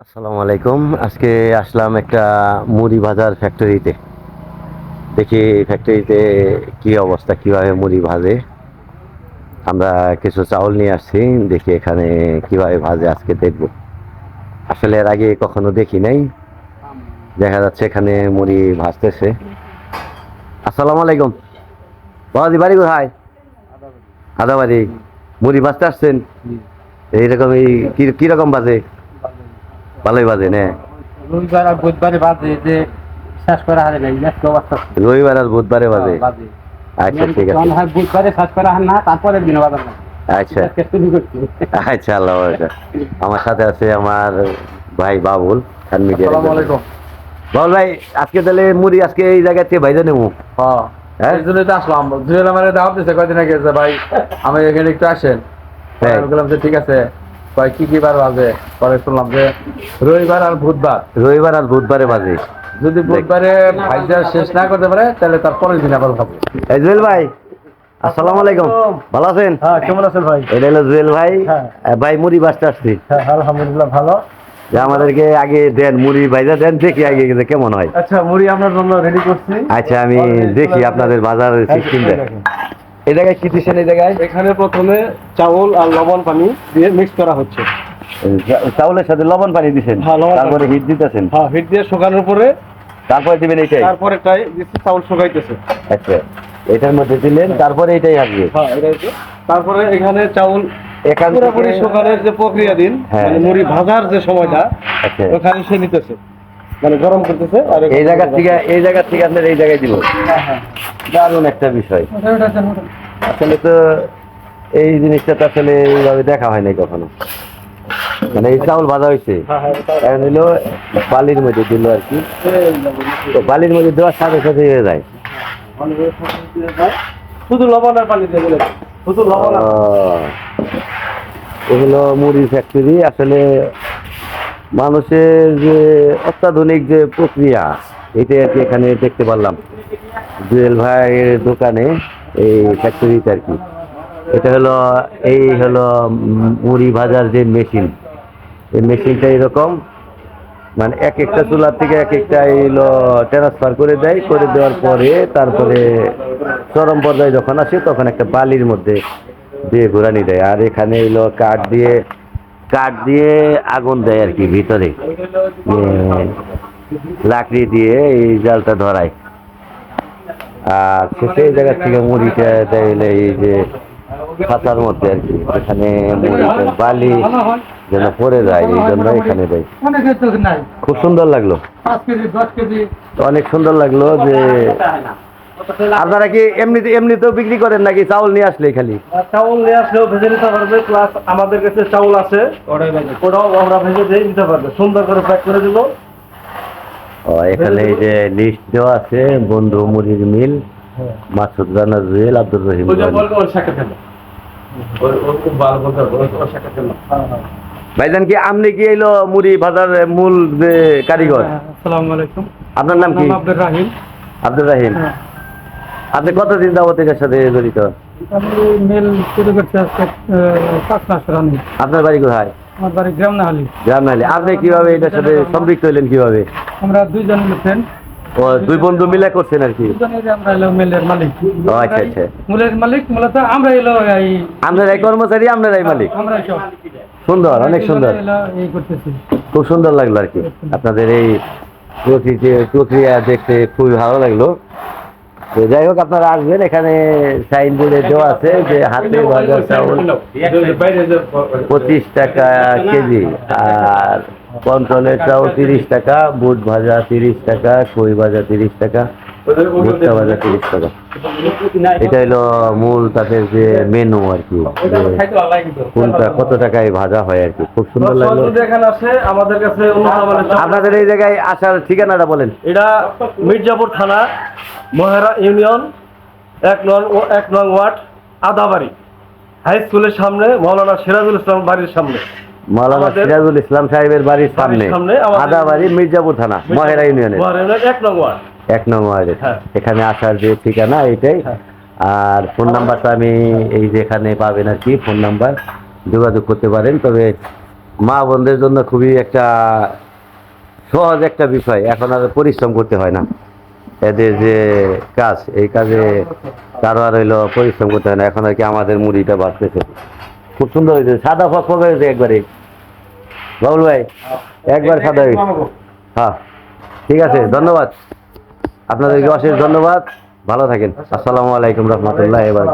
আসসালামু আলাইকুম। আজকে আসলাম একটা মুড়ি ভাজার ফ্যাক্টরিতে দেখি ফ্যাক্টরিতে কি অবস্থা কীভাবে মুড়ি ভাজে। আমরা কিছু চাউল নিয়ে আসছি দেখি এখানে কীভাবে ভাজে আজকে দেখব। আসলে এর আগে কখনো দেখি নাই। দেখা যাচ্ছে এখানে মুড়ি ভাজতেছে। আসসালামু আলাইকুম। বাবাজি বাড়ি কোথায়? আদাবাড়ি। মুড়ি ভাজতে আসছেন? এইরকম এই কি- কীরকম বাজে ভালোই বাজে না। রবিবার আর বুধবারে বাজে যে শেষ করা হারে নাই অবস্থা। রবিবার আর বুধবারে বাজে। বাজে। আচ্ছা ঠিক আছে। যখন বুধবারে শেষ করা হয়। না তারপরের দিনে বাজার আচ্ছা আচ্ছা আল্লাহ আমার সাথে আছে আমার ভাই বাবুল খান মিডিয়া বাবুল ভাই আজকে তাহলে মুড়ি আজকে এই জায়গা থেকে ভাইজা নেব হ্যাঁ হ্যাঁ? জন্যই তো আসলাম। জুয়েল আমার দাওয়াত কয়দিন আগে ভাই আমি এখানে একটু আসেন। হ্যাঁ। বললাম যে ঠিক আছে। কয় কি কি বার বাজে? পরে শুনলাম যে রবিবার আর বুধবার। রবিবার আর বুধবারে বাজে। যদি বুধবারে ভাইজা শেষ না করতে পারে তাহলে তার পরের দিন আবার খাব। এই জুয়েল ভাই আসসালামু আলাইকুম। ভালো আছেন? হ্যাঁ কেমন আছেন ভাই? এটা হলো জুয়েল ভাই। হ্যাঁ। ভাই মুড়ি বাঁচতে আসছি। হ্যাঁ আলহামদুলিল্লাহ ভালো। যে আমাদেরকে আগে দেন মুড়ি ভাইজা দেন দেখি আগে যে কেমন হয়। আচ্ছা মুড়ি আপনার জন্য রেডি করছি। আচ্ছা আমি দেখি আপনাদের বাজার সিস্টেমটা এই জায়গায় কি দিচ্ছেন এই জায়গায়? এখানে প্রথমে চাউল আর লবণ পানি দিয়ে মিক্স করা হচ্ছে। চাউলের সাথে লবণ পানি দিচ্ছেন? হ্যাঁ, তারপরে হিট দিতেছেন? হ্যাঁ হিট দিয়ে শুকানোর পরে তারপরে দিবেন এইটাই? তারপরে টাই দিচ্ছি চাউল শুকাইতেছে। আচ্ছা এটার মধ্যে দিলেন তারপরে এটাই আসবে? হ্যাঁ এটাই তারপরে এখানে চাউল এখান পুরোপুরি শুকানোর যে প্রক্রিয়া দিন হ্যাঁ। মানে মুড়ি ভাজার যে সময়টা আচ্ছা। ওখানে সে নিতেছে। মানে গরম করতেছে আর এই জায়গা থেকে এই জায়গা থেকে আপনার এই জায়গায় দিব। হ্যাঁ হ্যাঁ। দারুণ একটা বিষয়। আসলে তো এই জিনিসটা তো আসলে এইভাবে দেখা হয় নাই কখনো। মানে এই চাউল ভাজা হয়েছে। হ্যাঁ, এখন হলো বালির মধ্যে দিল আর কি। তো বালির মধ্যে দেওয়ার সাথে সাথে হয়ে যায়। শুধু লবণ আর পানি দিয়ে শুধু লবণ এগুলো মুড়ি ফ্যাক্টরি আসলে মানুষের যে অত্যাধুনিক যে প্রক্রিয়া, এটা আর কি এখানে দেখতে পারলাম। জুয়েল ভাইয়ের দোকানে এই ফ্যাক্টরিতে আর কি। এটা হলো, এই হলো মুড়ি ভাজার যে মেশিন এই মেশিনটা এরকম মানে এক একটা চুলার থেকে এক একটা এইলো ট্রান্সফার করে দেয়। করে দেওয়ার পরে তারপরে চরম পর্যায়ে যখন আসে, তখন একটা বালির মধ্যে দিয়ে ঘোরানি দেয়। আর এখানে এলো কাঠ দিয়ে কাঠ দিয়ে আগুন দেয় আর কি ভিতরে। লাকড়ি দিয়ে এই জালটা ধরায়। আর শেষে এই জায়গা থেকে মুড়িটা দেয় এই যে খাতার মধ্যে আর কি এখানে বালি যেন পরে যায় এই জন্য এখানে দেয়। খুব সুন্দর লাগল। অনেক সুন্দর লাগল যে আপনারা কি এমনিতে এমনিতেও বিক্রি করেন নাকি চাউল নিয়ে আসলে খালি? চাউল নিয়ে আসলেও ভেজে নিতে পারবে প্লাস আমাদের কাছে চাউল আছে। ওটাও আমরা ভেজে দিয়ে নিতে পারবে। সুন্দর করে প্যাক করে দিব। এখানে এই যে লিস্ট দেওয়া আছে বন্ধু মুড়ির মিল মাসুদ রানা জুয়েল আব্দুর রহিম ওই যে রনি। বলবে ওর শাখা ফেলো। ওর ওর খুব ভালো বলতে হবে ওর- ওর শাখা ফেলো। ভাইজান কি আপনি কি এলো মুড়ি ভাজার মূল যে কারিগর? আসসালামু আলাইকুম। আপনার নাম কি? আব্দুর রাহিম। আব্দুর রাহিম। আপনি কতদিন যাবত এটার সাথে জড়িত? আমি মেল শুরু করতে পাঁচ মাস রানি আপনার বাড়ি কোথায়? আমার বাড়ি গ্রামনাহালি। গ্রাম নাহলে আপনি কীভাবে এটার সাথে সম্পৃক্ত হইলেন কীভাবে? আমরা দুইজন মিলছেন ও দুই বন্ধু মিলে করছেন আর কি? আমরা এলো মেলের মালিক। ও আচ্ছা আচ্ছা। মূলের মালিক মূলত আমরা এলো এই আপনারাই কর্মচারী আপনারাই মালিক। আমরা সুন্দর অনেক সুন্দর। এই করতেছি। খুব সুন্দর লাগল আর কি। আপনাদের এই প্রক্রিয়া দেখতে খুবই ভালো লাগল। তো যাই হোক, আপনারা আসবেন। এখানে সাইন বোর্ডে দেওয়া আছে যে হাতে ভাজা চাউল পঁচিশ টাকা কেজি, আর কন্ট্রোলের চাউল তিরিশ টাকা, বুট ভাজা তিরিশ টাকা, কই ভাজা তিরিশ টাকা। ভুট্টা ভাজা তিরিশ টাকা এটা হলো মূল তাদের যে মেনু আর কি কোনটা কত টাকায় ভাজা হয় আর কি খুব সুন্দর লাগল। আমাদের কাছে চাউল। আপনাদের এই জায়গায় আসার ঠিকানাটা বলেন। এটা মির্জাপুর থানা মহেরা ইউনিয়ন এক নং ও এক নং ওয়ার্ড আদাবাড়ি। হাই স্কুলের সামনে মৌলানা সিরাজুল ইসলাম বাড়ির সামনে। মাওলানা আমাদের- সিরাজুল ইসলাম সাহেবের বাড়ির সামনে আদাবাড়ি মির্জাপুর থানা মহেরা ইউনিয়নের এক নং ওয়ার্ড। এক নং ওয়ার্ডে। হ্যাঁ। এখানে আসার যে ঠিকানা এইটাই হ্যাঁ। আর ফোন নাম্বারটা আমি এই যেখানে পাবেন আর কি ফোন নাম্বার যোগাযোগ করতে পারেন। তবে মা বোনদের জন্য খুবই একটা সহজ একটা বিষয়। এখন আর পরিশ্রম করতে হয় না। এদের যে কাজ এই কাজে কারও আর হইল পরিশ্রম করতে হয় না। এখন আর কি আমাদের মুড়িটা বাঁচতেছে খুব সুন্দর হয়েছে। সাদা ফক হয়েছে একবারে। বাবুল ভাই একবার সাদা হয়েছে। হ্যাঁ। ঠিক আছে ধন্যবাদ। আপনাদেরকে অশেষ ধন্যবাদ। ভালো থাকেন। আসসালামু আলাইকুম রহমতুল্লাহ এবার